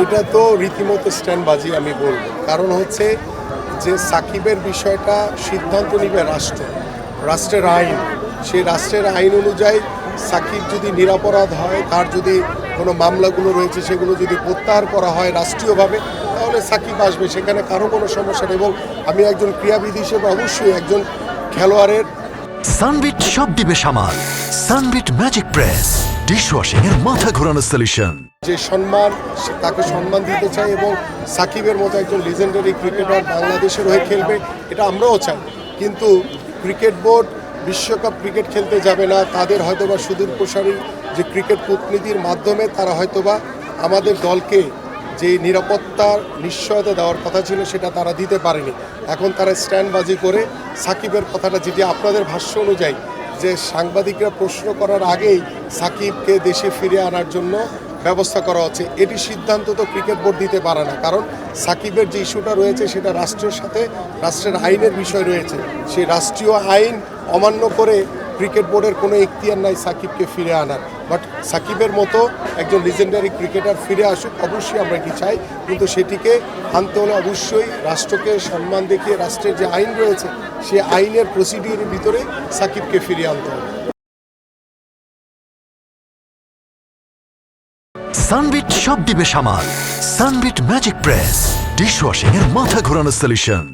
এটা তো রীতিমতো স্ট্যান্ডবাজি আমি বলব। কারণ হচ্ছে যে সাকিবের বিষয়টা সিদ্ধান্ত নিবে রাষ্ট্র, রাষ্ট্রের আইন। সেই রাষ্ট্রের আইন অনুযায়ী সাকিব যদি নিরাপরাধ হয়, তার যদি কোনো মামলাগুলো রয়েছে, সেগুলো যদি প্রত্যাহার করা হয় রাষ্ট্রীয়ভাবে, তাহলে সাকিব আসবে। সেখানে কারও কোনো সমস্যা নেই। এবং আমি একজন ক্রীড়াবিদ হিসেবে অবশ্যই একজন খেলোয়াড়ের সানবিট সব দিবে সামাল। Sunbit magic press. ডিশওয়াশিং এর মাথা ঘোরানো সলিউশন যে সম্মান তাকে সম্মান দিতে চাই এবং সাকিবের মতো একজন লিজেন্ডারি ক্রিকেটার বাংলাদেশের হয়ে খেলবে, এটা আমরাও চাই। কিন্তু ক্রিকেট বোর্ড বিশ্বকাপ ক্রিকেট খেলতে যাবে না, তাদের হয়তোবা সুদূর প্রসারী যে ক্রিকেট কূটনীতির মাধ্যমে তারা হয়তোবা আমাদের দলকে যে নিরাপত্তার নিশ্চয়তা দেওয়ার কথা ছিল সেটা তারা দিতে পারেনি। এখন তারা স্ট্যান্ডবাজি করে সাকিবের কথাটা যেটি আপনাদের ভাষ্য অনুযায়ী যে সাংবাদিকরা প্রশ্ন করার আগেই সাকিবকে দেশে ফিরে আনার জন্য ব্যবস্থা করা হচ্ছে। এটি সিদ্ধান্ত তো ক্রিকেট বোর্ড দিতে পারে না, কারণ সাকিবের যে ইস্যুটা রয়েছে সেটা রাষ্ট্রের সাথে, রাষ্ট্রের আইনের বিষয় রয়েছে। সেই রাষ্ট্রীয় আইন অমান্য করে ক্রিকেট বোর্ডের কোনো এখতিয়ার নাই সাকিবকে ফিরে আনার। বাট সাকিবের মতো একজন লিজেন্ডারি ক্রিকেটার ফিরে আসুক, অবশ্যই আমরা কি চাই। কিন্তু সেটিকে আনতে হলে অবশ্যই রাষ্ট্রকে সম্মান দেখিয়ে রাষ্ট্রের যে আইন রয়েছে সেই আইনের প্রসিডিউরের ভিতরে সাকিবকে ফিরিয়ে আনতে হবে। সানবিট সব দিবে সামাল। Sunbit magic press. ডিশওয়াশিং এর মাথা ঘোরানো সলিউশন